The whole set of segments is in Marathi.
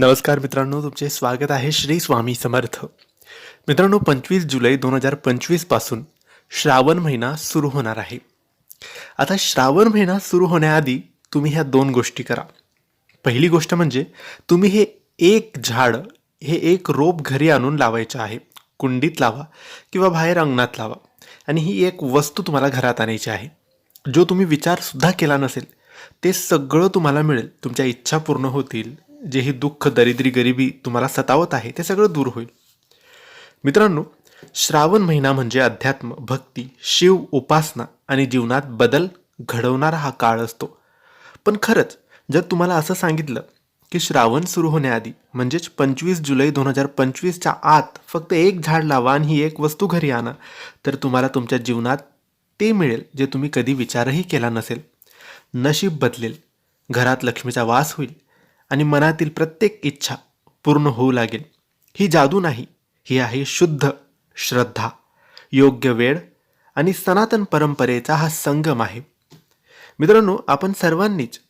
नमस्कार मित्रांनो तुमचे स्वागत आहे श्री स्वामी समर्थ. मित्रांनो पंचवीस जुलै दोन हजार पंचवीसपासून श्रावण महिना सुरू होणार आहे. आता श्रावण महिना सुरू होण्याआधी तुम्ही ह्या दोन गोष्टी करा. पहिली गोष्ट म्हणजे तुम्ही हे एक झाड हे एक रोप घरी आणून लावायचं आहे. कुंडीत लावा किंवा बाहेर अंगणात लावा. आणि ही एक वस्तू तुम्हाला घरात आणायची आहे. जो तुम्ही विचारसुद्धा केला नसेल ते सगळं तुम्हाला मिळेल. तुमच्या इच्छा पूर्ण होतील. जे ही दुःख दरिद्री गरिबी तुम्हाला सतावत आहे ते सगळं दूर होईल. मित्रांनो श्रावण महिना म्हणजे अध्यात्म भक्ती शिव उपासना आणि जीवनात बदल घडवणारा हा काळ असतो. पण खरंच जर तुम्हाला असं सांगितलं की श्रावण सुरू होण्याआधी म्हणजेच पंचवीस जुलै दोन हजार पंचवीसच्या आत फक्त एक झाड लावा आणि ही एक वस्तू घरी आणा तर तुम्हाला तुमच्या जीवनात ते मिळेल जे तुम्ही कधी विचारही केला नसेल. नशीब बदलेल. घरात लक्ष्मीचा वास होईल. आणि मनातील प्रत्येक इच्छा पूर्ण होऊ लागेल. ही जादू नाही ही आहे शुद्ध श्रद्धा योग्य वेळ आणि सनातन परंपरेचा हा संगम आहे. मित्रांनो आपण सर्वांनीच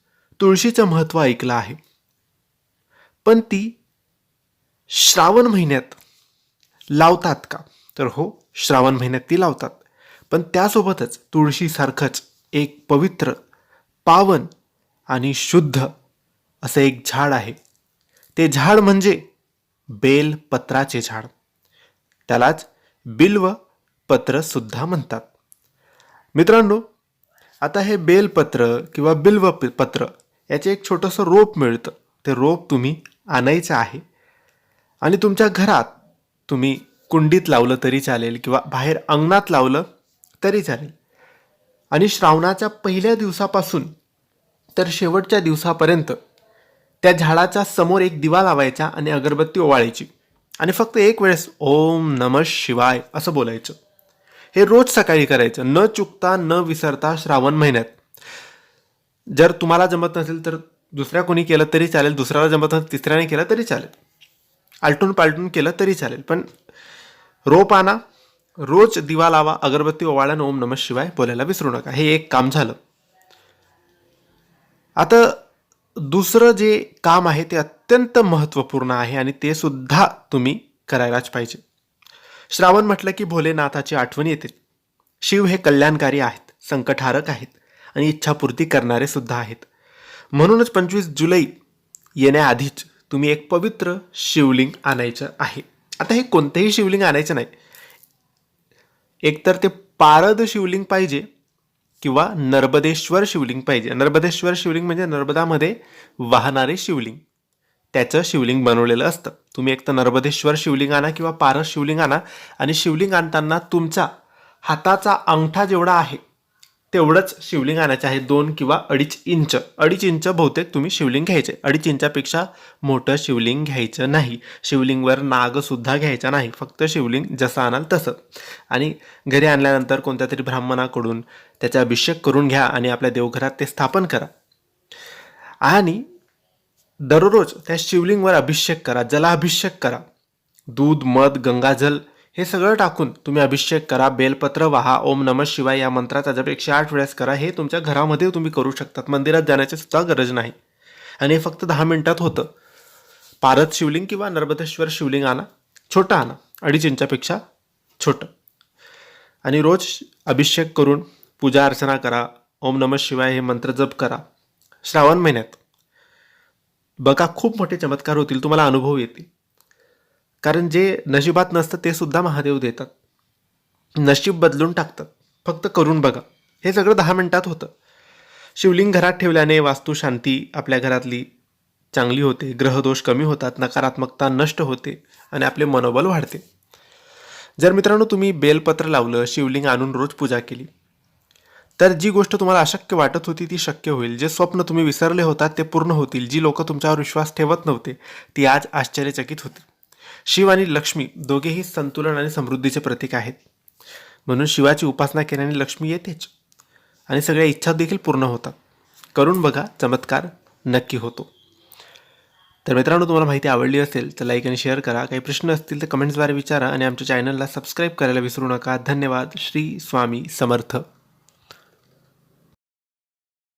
तुळशीचं महत्त्व ऐकलं आहे. पण ती श्रावण महिन्यात लावतात का? तर हो श्रावण महिन्यात ती लावतात. पण त्यासोबतच तुळशीसारखंच एक पवित्र पावन आणि शुद्ध असं एक झाड आहे. ते झाड म्हणजे बेलपत्राचे झाड. त्यालाच बिल्व पत्र सुद्धा म्हणतात. मित्रांनो आता हे बेलपत्र किंवा बिल्व प- पत्र याचे एक छोटंसं रोप मिळतं. ते रोप तुम्ही आणायचं आहे. आणि तुमच्या घरात तुम्ही कुंडीत लावलं तरी चालेल किंवा बाहेर अंगणात लावलं तरी चालेल. आणि श्रावणाच्या पहिल्या दिवसापासून तर शेवटच्या दिवसापर्यंत त्या झाडाच्या समोर एक दिवा लावायचा आणि अगरबत्ती ओवाळायची. आणि फक्त एक वेळेस ओम नम शिवाय असं बोलायचं. हे रोज सकाळी करायचं. न चुकता न विसरता श्रावण महिन्यात. जर तुम्हाला जमत नसेल तर दुसऱ्या कोणी केलं तरी चालेल. दुसऱ्याला जमत नसेल तिसऱ्याने केलं तरी चालेल. आलटून पालटून केलं तरी चालेल. पण रोप आणा रोज दिवा लावा अगरबत्ती ओवाळ्यानं ओम नम शिवाय बोलायला विसरू नका. हे एक काम झालं. आता दुसरं जे काम आहे ते अत्यंत महत्त्वपूर्ण आहे आणि ते सुद्धा तुम्ही करायलाच पाहिजे. श्रावण म्हटलं की भोलेनाथाची आठवण येते. शिव हे कल्याणकारी आहेत संकटहारक आहेत आणि इच्छापूर्ती करणारे सुद्धा आहेत. म्हणूनच पंचवीस जुलै येण्याआधीच तुम्ही एक पवित्र शिवलिंग आणायचं आहे. आता हे कोणतेही शिवलिंग आणायचं नाही. एकतर ते पारद शिवलिंग पाहिजे किंवा नर्मदेश्वर शिवलिंग पाहिजे. नर्मदेश्वर शिवलिंग म्हणजे नर्मदामध्ये वाहणारे शिवलिंग. त्याचं शिवलिंग बनवलेलं असतं. तुम्ही एक तर नर्मदेश्वर शिवलिंग आणा किंवा पारस शिवलिंग आणा आणि शिवलिंग आणताना तुमचा हाताचा अंगठा जेवढा आहे तेवढंच शिवलिंग आणायचं आहे दोन किंवा अडीच इंच. अडीच इंच बहुतेक तुम्ही शिवलिंग घ्यायचे. अडीच इंचापेक्षा मोठं शिवलिंग घ्यायचं नाही. शिवलिंगवर नागसुद्धा घ्यायचा नाही. फक्त शिवलिंग जसं आणाल तसं. आणि घरी आणल्यानंतर कोणत्या तरी ब्राह्मणाकडून त्याचा अभिषेक करून घ्या आणि आपल्या देवघरात ते स्थापन करा. आणि दररोज त्या शिवलिंगवर अभिषेक करा. जलाभिषेक करा. दूध मध गंगाजल हे सगळं टाकून तुम्ही अभिषेक करा बेलपत्र वाहा ओम नम शिवाय या मंत्राचा जप एकशे आठ वेळेस करा हे तुमच्या घरामध्ये तुम्ही करू शकतात. मंदिरात जाण्याची सुद्धा गरज नाही. आणि हे फक्त दहा मिनिटात होतं. पारद शिवलिंग किंवा नर्मदेश्वर शिवलिंग आणा छोटं आणा अडीच इंचापेक्षा छोटं. आणि रोज अभिषेक करून पूजा अर्चना करा ओम नम शिवाय हे मंत्र जप करा. श्रावण महिन्यात. बघा खूप मोठे चमत्कार होतील तुम्हाला अनुभव येतील. कारण जे नशिबात नसतं ते सुद्धा महादेव देतात. नशीब बदलून टाकतात. फक्त करून बघा. हे सगळं दहा मिनिटात होतं. शिवलिंग घरात ठेवल्याने वास्तू शांती आपल्या घरातली चांगली होते. ग्रहदोष कमी होतात नकारात्मकता नष्ट होते आणि आपले मनोबल वाढते. जर मित्रांनो तुम्ही बेलपत्र लावलं शिवलिंग आणून रोज पूजा केली तर जी गोष्ट तुम्हाला अशक्य वाटत होती ती शक्य होईल. जे स्वप्न तुम्ही विसरले होतात ते पूर्ण होतील. जी लोक तुमच्यावर विश्वास ठेवत नव्हते ती आज आश्चर्यचकित होती शिव आणि लक्ष्मी दोघेही संतुलन आणि समृद्धीचे प्रतीक आहेत. म्हणून शिवाची उपासना केल्याने लक्ष्मी येतेच आणि सगळ्या इच्छा देखील पूर्ण होतात. करून बघा चमत्कार नक्की होतो. तर मित्रांनो तुम्हाला माहिती आवडली असेल तर लाईक आणि शेअर करा. काही प्रश्न असतील तर कमेंट्सद्वारे विचारा आणि आमच्या चॅनलला सबस्क्राईब करायला विसरू नका. धन्यवाद. श्री स्वामी समर्थ.